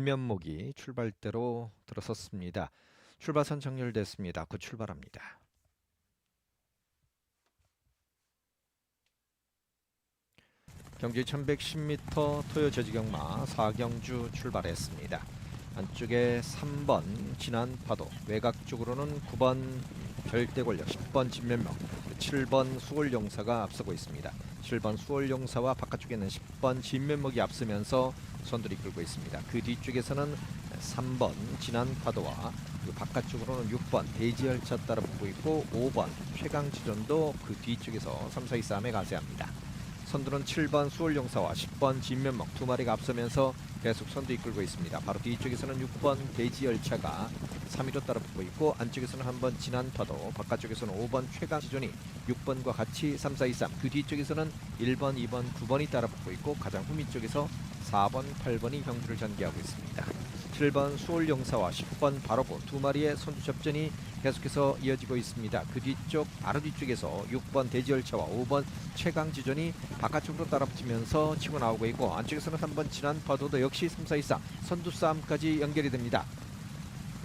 면목이 출발대로 들어섰습니다. 출발선 정렬됐습니다. 곧 출발합니다. 경기 1110m 토요 저지경마 사경주 출발했습니다. 안쪽에 3번 진한 파도, 외곽 쪽으로는 9번 절대 권력, 10번 진면목, 7번 수월용사가 앞서고 있습니다. 7번 수월용사와 바깥쪽에는 10번 진면목이 앞서면서 선두를 이끌고 있습니다. 그 뒤쪽에서는 3번 진한 파도와 그 바깥쪽으로는 6번 대지열차 따라 붙고 있고 5번 최강지전도 그 뒤쪽에서 3, 4, 2, 3에 가세합니다. 선두는 7번 수월용사와 10번 진면목 두 마리가 앞서면서 계속 선두 이끌고 있습니다. 바로 뒤쪽에서는 6번 대지열차가 3위로 따라 붙고 있고 안쪽에서는 한번 진한 파도 바깥쪽에서는 5번 최강지전이 6번과 같이 3, 4, 2, 3. 그 뒤쪽에서는 1번, 2번, 9번이 따라 붙고 있고 가장 후미 쪽에서 4번, 8번이 경주를 전개하고 있습니다. 7번 수월용사와 10번 바로고 두 마리의 선두 접전이 계속해서 이어지고 있습니다. 그 뒤쪽 바로 뒤쪽에서 6번 대지열차와 5번 최강지전이 바깥쪽으로 따라붙으면서 치고 나오고 있고 안쪽에서는 3번 진한 파도도 역시 3, 4, 2, 4 선두 싸움까지 연결이 됩니다.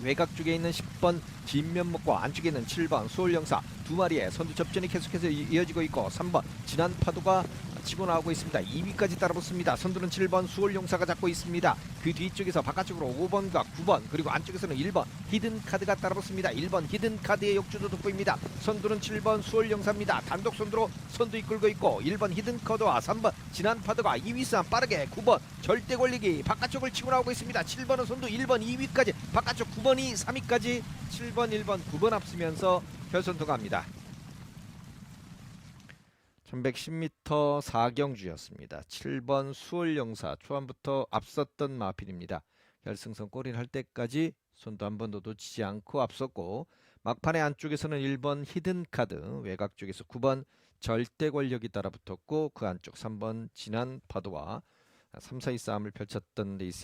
외곽 쪽에 있는 10번 진면목과 안쪽에 있는 7번 수월영사 두 마리의 선두 접전이 계속해서 이- 이어지고 있고 3번 진한 파도가 치고 나오고 있습니다. 2위까지 따라붙습니다. 선두는 7번 수월용사가 잡고 있습니다. 그 뒤쪽에서 바깥쪽으로 5번과 9번 그리고 안쪽에서는 1번 히든카드가 따라붙습니다. 1번 히든카드의 역주도 돋보입니다. 선두는 7번 수월용사입니다. 단독 선두로 선두 이끌고 있고 1번 히든카드와 3번 진한파도가 2위 싸움 빠르게 9번 절대 권리기 바깥쪽을 치고 나오고 있습니다. 7번은 선두 1번 2위까지 바깥쪽 9번이 3위까지 7번 1번 9번 앞서면서 결선 통과합니다. 1110m 사경주였습니다. 7번 수월영사 초반부터 앞섰던 마필입니다. 결승선 골인 할 때까지 손도 한 번도 놓치지 않고 앞섰고 막판의 안쪽에서는 1번 히든카드 외곽 쪽에서 9번 절대 권력이 따라 붙었고 그 안쪽 3번 진한 파도와 3, 4위 싸움을 펼쳤던 레이스